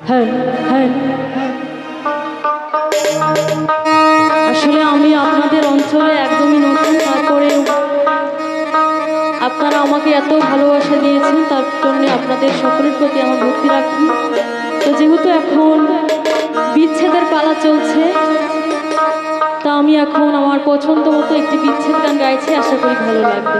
হ্যাঁ হ্যাঁ। আসলে আমি আপনাদের অঞ্চলে একদমই নতুন তারপরে আপনারা আমাকে এত ভালোবাসা দিয়েছেন, তার জন্য আপনাদের সকলের প্রতি আমার ভক্তি রাখি। তো যেহেতু এখন বিচ্ছেদের পালা চলছে, তা আমি এখন আমার পছন্দ মতো একটি বিচ্ছেদ গান গাইছি, আশা করি ভালো লাগবে।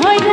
হয়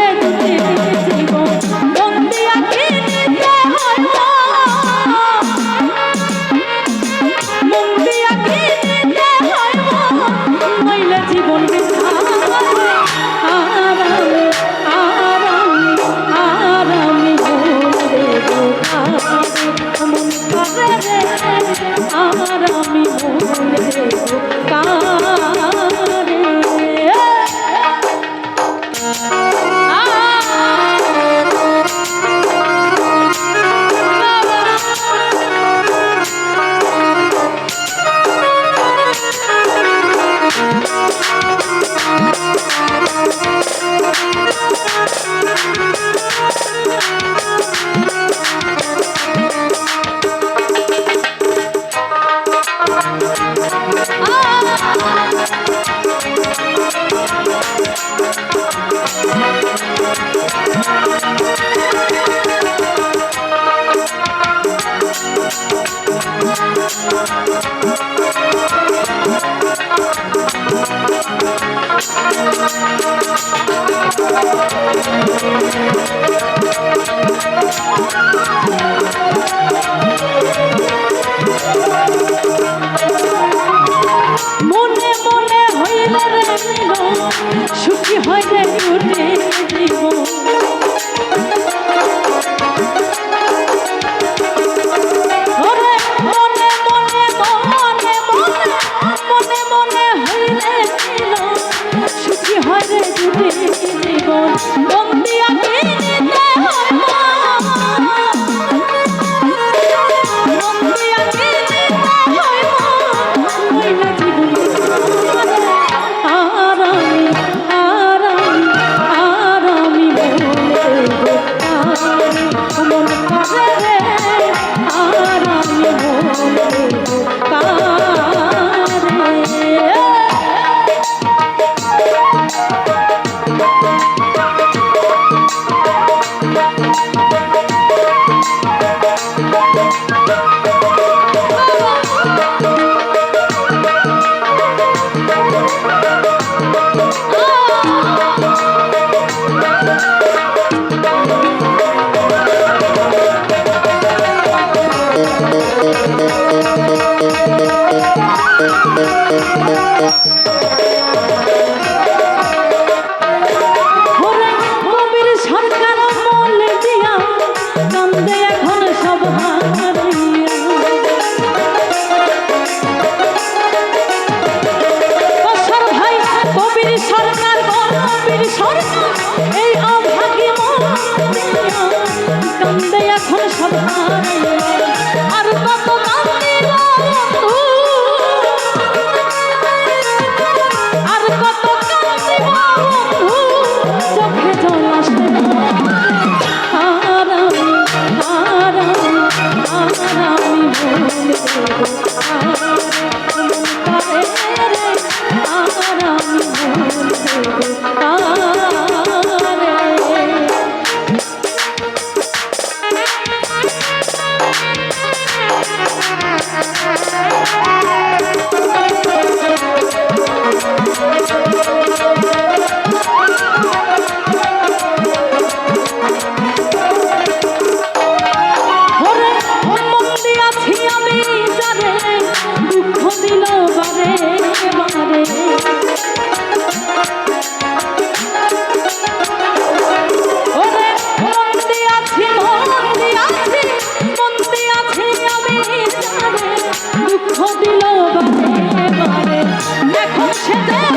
সুখী হয় রে ওরে চোখে জল এখন সে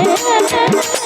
Hey, hey, hey.